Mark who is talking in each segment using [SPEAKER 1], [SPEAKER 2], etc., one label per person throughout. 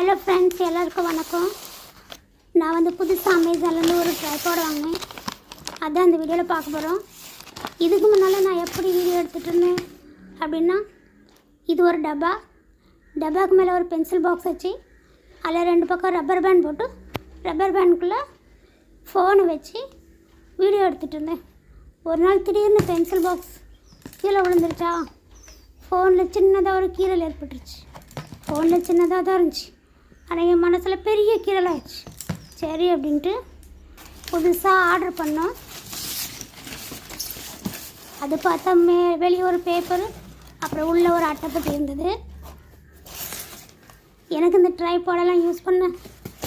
[SPEAKER 1] Hello friends எல்லாருக்கும் வணக்கம். நான் வந்து புதுசாக அமேசான்லேருந்து ஒரு ட்ரைபாட் வாங்கினேன். அதான் அந்த வீடியோவில் பார்க்க போகிறோம் இதுக்கு முன்னால் நான் எப்படி வீடியோ எடுத்துகிட்டு இருந்தேன் அப்படின்னா இது ஒரு டப்பா. டப்பாக்கு மேலே ஒரு பென்சில் பாக்ஸ் வச்சு அதில் ரெண்டு பக்கம் ரப்பர் பேண்ட் போட்டு ரப்பர் பேண்டுக்குள்ளே ஃபோனை வச்சு வீடியோ எடுத்துகிட்டு இருந்தேன். ஒரு நாள் திடீர்னு பென்சில் பாக்ஸ் கீழே விழுந்துருச்சா? ஃபோனில் சின்னதாக ஒரு கீழே ஏற்பட்டுருச்சு. ஃபோனில் சின்னதாக தான் இருந்துச்சு. ஆனால் என் மனசில் பெரிய கீரல் சரி அப்படின்ட்டு புதுசாக ஆர்டர் பண்ணோம். அது பார்த்தா மே வெளியே ஒரு பேப்பர் அப்புறம் உள்ளே ஒரு அட்டைப்பட்டி இருந்தது. எனக்கு இந்த ட்ரைபாடெல்லாம் யூஸ் பண்ண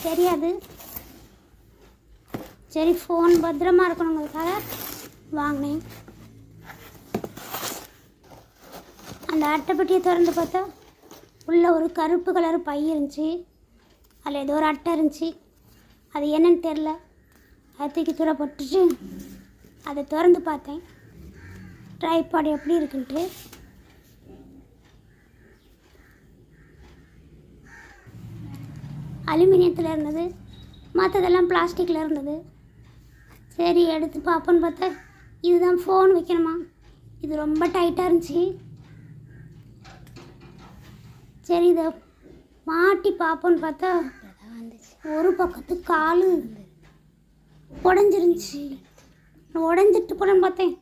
[SPEAKER 1] தெரியாது. சரி ஃபோன் பத்திரமா இருக்கணுங்கிறதுக்காக வாங்கினேன். அந்த அட்டைப்பட்டியை திறந்து பார்த்தா உள்ள ஒரு கருப்பு கலர் பை இருந்துச்சு. அதில் ஏதோ ஒரு அட்டை இருந்துச்சு. அது என்னன்னு தெரில அதை தூக்கி தூர போட்டுட்டு அதை திறந்து பார்த்தேன். ட்ரைபாட் எப்படி இருக்குன்ட்டு. அலுமினியத்தில் இருந்தது. மற்றதெல்லாம் பிளாஸ்டிக்கில் இருந்தது. சரி எடுத்து பார்ப்போன்னு பார்த்தா இதுதான் ஃபோன் வைக்கணுமா? இது ரொம்ப டைட்டாக இருந்துச்சு. சரி இதை மாட்டி பார்ப்போன்னு பார்த்தா ஒரு பக்கத்து காலு உடஞ்சிருந்துச்சு. உடஞ்சிட்டு போலன்னு பார்த்தேன்.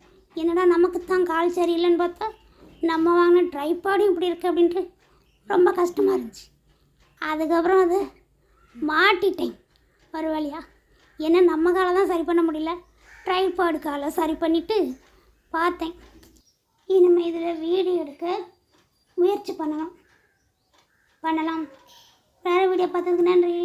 [SPEAKER 1] என்னடா நமக்கு தான் கால் சரியில்லைன்னு பார்த்தா நம்ம வாங்கின ட்ரைபாடும் இப்படி இருக்கு அப்படின்ட்டு ரொம்ப கஷ்டமாக இருந்துச்சு. அதுக்கப்புறம் அதை மாட்டிட்டேன். ஒரு வழியா. ஏன்னா நம்ம காலை தான் சரி பண்ண முடியல. ட்ரைபாடு காலை சரி பண்ணிவிட்டு பார்த்தேன். இனிமேல் இதில் வீடியோ எடுக்க முயற்சி பண்ணணும் பண்ணலாம். வேறு வீடியோ பார்த்ததுக்கு நன்றி.